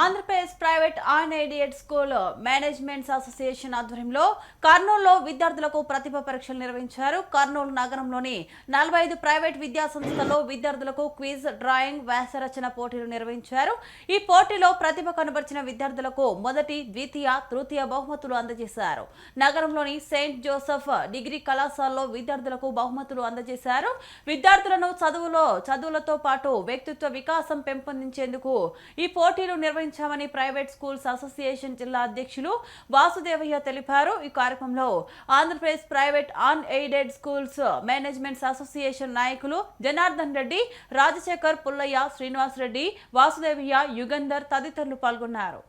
Andhra Pradesh private and aided school managements association ఆధ్వర్యంలో కర్నూలులో విద్యార్థులకు ప్రతిభ పరీక్షలు నిర్వహించారు. కర్నూలు నగరంలోని నలభై ఐదు ప్రైవేట్ విద్యా సంస్థల్లో విద్యార్థులకు క్విజ్ డ్రాయింగ్ వ్యాసరచన పోటీలు నిర్వహించారు. ఈ పోటీలో ప్రతిభ కనబరిచిన విద్యార్థులకు మొదటి ద్వితీయ తృతీయ బహుమతులు అందజేశారు. నగరంలోని సెయింట్ జోసెఫ్ డిగ్రీ కళాశాలలో విద్యార్థులకు బహుమతులు అందజేశారు. విద్యార్థులను చదువులో చదువులతో పాటు వ్యక్తిత్వ వికాసం పెంపొందించేందుకు ఈ పోటీలు నిర్వహించామని ప్రైవేట్ స్కూల్స్ అసోసియేషన్ జిల్లా అధ్యక్షులు వాసుదేవయ్య తెలిపారు. ఈ కార్యక్రమంలో Andhra Pradesh private unaided schools managements association నాయకులు జనార్దన్ రెడ్డి రాజశేఖర్ పుల్లయ్య శ్రీనివాస్ రెడ్డి వాసుదేవయ్య యుగంధర్ తదితరులు పాల్గొన్నారు.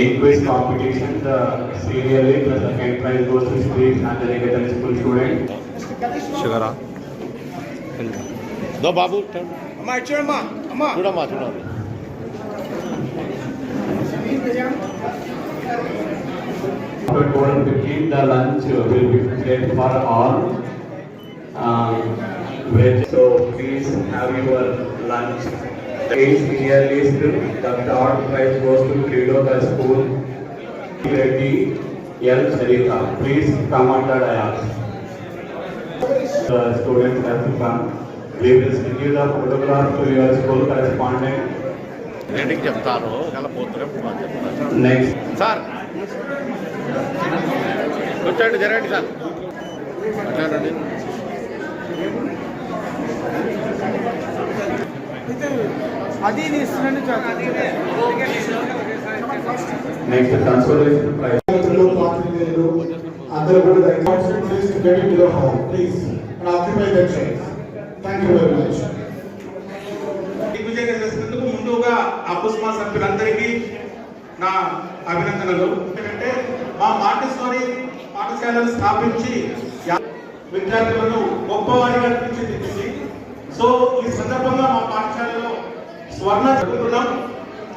In quiz competition, the senior league, the second prize goes to Street and the school student. No, Babu, turn. My chairman, Amma. Chudama, Chudama. But want to keep the lunch will be prepared for all. Um, veg, so please have your lunch. Each year list, the third prize goes to Credo the school. Reddy L. Sharifa. Please come under the The students have to come. You the photograph to your school correspondent. రెండింటికి చెప్తారు. Next. Sir. కూర్చోండి జరగండి sir. మాట్లాడండి. అది అందరూ కూడా దయచేసి please get in your home. Please and occupy that chairs thank you very much దిగ్విజయంగా చేసినందుకు ముందుగా ఆ పుష్పా సభ్యులందరికీ నా అభినందనలు. ఎందుకంటే మా మాంటెసోరి పాఠశాలను స్థాపించి విద్యార్థులను గొప్పవారిగా తీర్చిదిద్దింది సో ఈ సందర్భంగా మా పాఠశాలలో స్వర్ణ జరుపుకున్నాం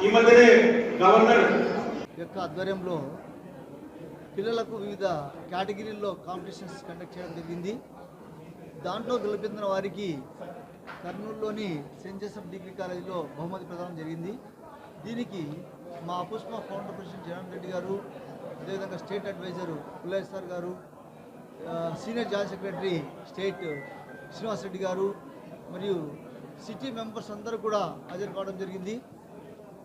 ఈ మధ్యనే గవర్నర్ యొక్క ఆధ్వర్యంలో పిల్లలకు వివిధ కేటగిరీల్లో కాంపిటీషన్స్ కండక్ట్ చేయడం జరిగింది. దాంట్లో గెలుపొందిన వారికి కర్నూలులోని సెయింట్ జోసెఫ్ డిగ్రీ కాలేజీలో బహుమతి ప్రదానం జరిగింది. దీనికి మా పుష్ప ఫౌండర్ ప్రెసిడెంట్ జగన్ రెడ్డి గారు అదేవిధంగా state advisor Pullesh sir garu senior joint secretary state Srinivas Reddy garu మరియు సిటీ మెంబర్స్ అందరూ కూడా హాజరు కావడం జరిగింది.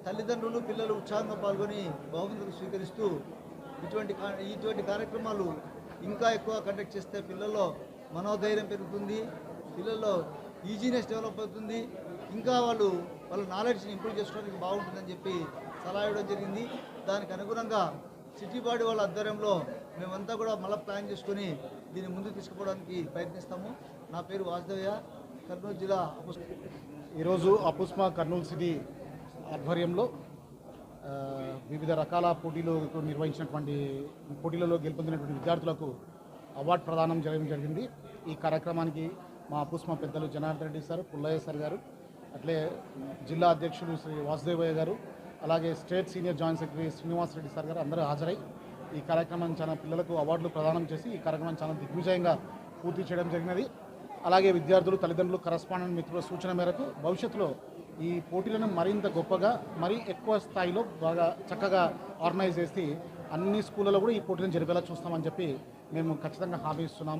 తల్లిదండ్రులు పిల్లలు ఉత్సాహంగా పాల్గొని బహుమతులు స్వీకరిస్తూ ఇటువంటి కా- ఇటువంటి కార్యక్రమాలు ఇంకా ఎక్కువ కండక్ట్ చేస్తే పిల్లల్లో మనోధైర్యం పెరుగుతుంది పిల్లల్లో ఈజీనెస్ డెవలప్ అవుతుంది ఇంకా వాళ్ళు వాళ్ళ నాలెడ్జ్ని ఇంప్రూవ్ చేసుకోవడానికి బాగుంటుందని చెప్పి సలహా ఇవ్వడం జరిగింది. దానికి అనుగుణంగా సిటీ బాడీ వాళ్ళ ఆధ్వర్యంలో మేమంతా కూడా మళ్ళీ ప్లాన్ చేసుకొని దీన్ని ముందుకు తీసుకుపోవడానికి ప్రయత్నిస్తాము. నా పేరు వాసుదేవయ్య కర్నూలు జిల్లా అపుస్ ఈరోజు అపుస్మా కర్నూలు సిటీ ఆధ్వర్యంలో వివిధ రకాల పోటీలు నిర్వహించినటువంటి పోటీలలో గెలుపొందినటువంటి విద్యార్థులకు అవార్డు ప్రదానం చేయడం జరిగింది. ఈ కార్యక్రమానికి మా పుష్మ పెద్దలు జనార్దన్ రెడ్డి సార్ పుల్లయ్య సార్ గారు అట్లే జిల్లా అధ్యక్షుడు శ్రీ వాసుదేవయ్య గారు అలాగే state senior joint secretary Srinivas Reddy sir garu అందరూ హాజరై ఈ కార్యక్రమాన్ని చాలా పిల్లలకు అవార్డులు ప్రదానం చేసి ఈ కార్యక్రమాన్ని చాలా దిగ్విజయంగా పూర్తి చేయడం జరిగినది. అలాగే విద్యార్థులు తల్లిదండ్రులు కరస్పాండెంట్ మిత్రుల సూచన మేరకు భవిష్యత్తులో ఈ పోటీలను మరింత గొప్పగా మరీ ఎక్కువ స్థాయిలో బాగా చక్కగా ఆర్గనైజ్ చేసి అన్ని స్కూళ్ళలో కూడా ఈ పోటీలను జరిపేలా చూస్తామని చెప్పి మేము ఖచ్చితంగా హామీ ఇస్తున్నాము.